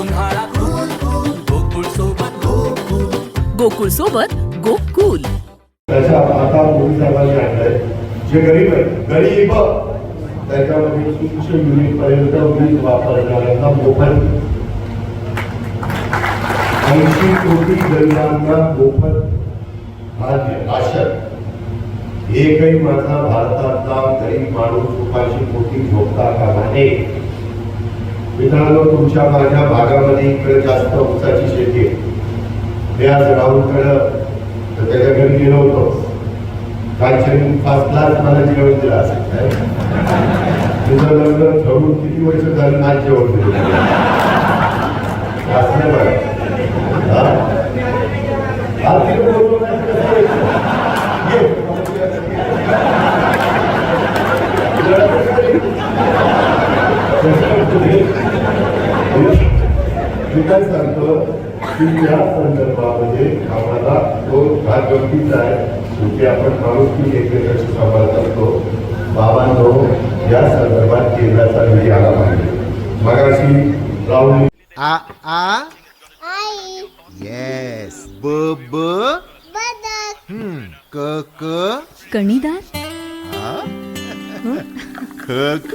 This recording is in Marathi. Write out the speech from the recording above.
उन्हाळा कूल कूल गोकुळ सोबत गोकुळ. गोकुळ सोबत गोकुळ त्याच्या आता मोदी साहेबांनी आणलंय. जे गरीब आहेत गरीब. त्याच्यामध्ये युनिट पर्यंत वीज वापरणाऱ्यांना मोफत. ऐंशी कोटी गरिबांना मोफत राशन. एकही माझा भारतातला गरीब माणूस उपाशी पोटी झोपता का नाही मित्रांनो तुमच्या माझ्या भागामध्ये इकडे जास्त ऊसाची शेती आहे. मी आज राहुलकडं तर त्याच्या घरी गेलो होतो. कालच्या पाच क्लास मला जेवण दिला असेल. काय? तुझं लग्न ठरून किती वर्ष झालं नाच जेवण दिलं असं बरं. हा? हा, बोललो नाही, मी काय सांगतो की या संदर्भामध्ये आम्हाला तो भाग गमतीचा आहे शेवटी आपण माणूस की? एकमेकाशी संवाद करतो बाबांनो या संदर्भात केंद्राचा निधी आला पाहिजे मगाशी राहुल आ? आ आई येस ब ब क क कणीदार ख ख?